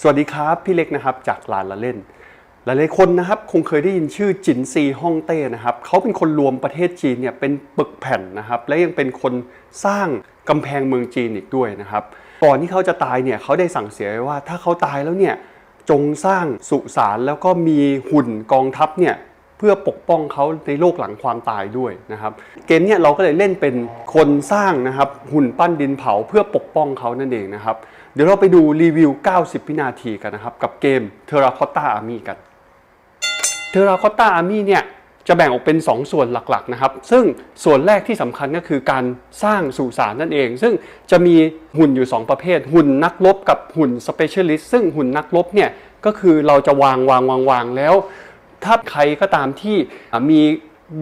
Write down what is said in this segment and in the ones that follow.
สวัสดีครับ พี่เล็กนะครับจากลานละเล่น หลายๆคนนะครับคงเคยได้ยินชื่อจินซีฮ่องเต้นะครับเขาเป็นคนรวมประเทศจีนเนี่ยเป็นปึกแผ่นนะครับ และยังเป็นคนสร้างกำแพงเมืองจีนอีกด้วยนะครับก่อนที่เขาจะตายเนี่ยเขาได้สั่งเสียไว้ว่าถ้าเขาตายแล้วเนี่ยจงสร้างสุสานแล้วก็มีหุ่นกองทัพเนี่ย เพื่อปกป้องเขาในโลกหลังความตายด้วยนะครับ เกมเนี่ยเราก็เลยเล่นเป็นคนสร้างนะครับ หุ่นปั้นดินเผาเพื่อปกป้องเขานั่นเองนะครับ เดี๋ยวเราไปดูรีวิว 90 วินาทีกันนะครับ กับเกม Terracotta Army กัน Terracotta Army เนี่ยจะแบ่งออกเป็น 2 ส่วนหลักๆนะครับ ซึ่งส่วนแรกที่สำคัญก็คือการสร้างสุสานนั่นเอง ซึ่งจะมีหุ่นอยู่ 2 ประเภท หุ่นนักรบกับหุ่น Specialist ซึ่งหุ่นนักรบเนี่ยก็คือเราจะวางวางวางวางแล้ว ถ้าใครก็ตามที่มี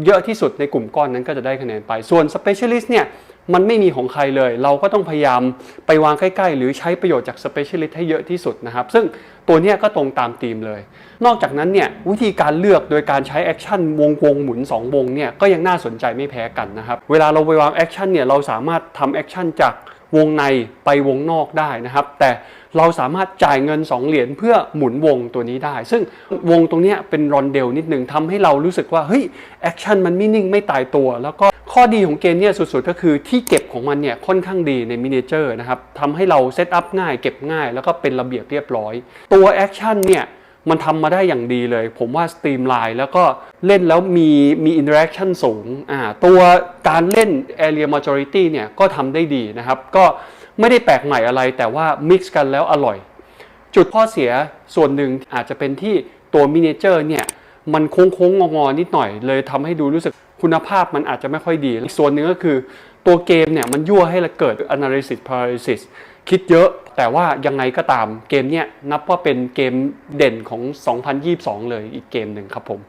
เยอะที่สุดในกลุ่มก้อนนั้นก็จะได้คะแนนไป ส่วน Specialist เนี่ยมันไม่มีของใครเลย เราก็ต้องพยายามไปวางใกล้ๆ หรือใช้ประโยชน์จาก Specialist ให้เยอะที่สุดนะครับ ซึ่งตัวนี้ก็ตรงตามธีมเลย นอกจากนั้นเนี่ยวิธีการเลือกโดยการใช้แอคชั่นวงวงหมุน 2 วงเนี่ยก็ยังน่าสนใจไม่แพ้กันนะครับ เวลาเราไปวางแอคชั่นเนี่ยเราสามารถทำแอคชั่นจาก วงในไปวงนอกได้นะครับ แต่เราสามารถจ่ายเงิน 2 เหรียญเพื่อหมุนวงตัวนี้ได้ ซึ่งวงตรงนี้เป็นรอนเดลนิดนึงทำให้เรารู้สึกว่าเฮ้ยแอคชั่นมันไม่นิ่งไม่ตายตัว แล้วก็ข้อดีของเกมเนี่ยสุดๆ ก็คือที่เก็บของมันเนี่ยค่อนข้างดีในมินิเจอร์นะครับทำให้เราเซตอัพง่ายเก็บง่าย แล้วก็เป็นระเบียบเรียบร้อย ตัวแอคชั่นเนี่ย มันทำมาได้อย่างดีเลย ผมว่าสตรีมไลน์แล้วก็เล่นแล้วมีมีอินเ r อร์แอคชั่นสูงอ่าตัวการเล่น Area Majority เนี่ยก็ทำได้ดีนะครับ ก็ไม่ได้แปลกใหม่อะไรแต่ว่ามิกซ์กันแล้วอร่อย จุดข้อเสียส่วนหนึ่งอาจจะเป็นที่ตัวมินิเจอร์เนี่ยมันโค้งๆงอๆนิดหน่อยเลยทำให้ดูรู้สึกคุณภาพมันอาจจะไม่ค่อยดี ส่วนหนึ่งก็คือ ตัวเกมเนี่ยมันยั่วให้เราเกิด analysis paralysis คิดเยอะแต่ว่ายังไงก็ตามเกมเนี่ยนับว่าเป็นเกมเด่นของ 2022 เลยอีกเกมหนึ่งครับผม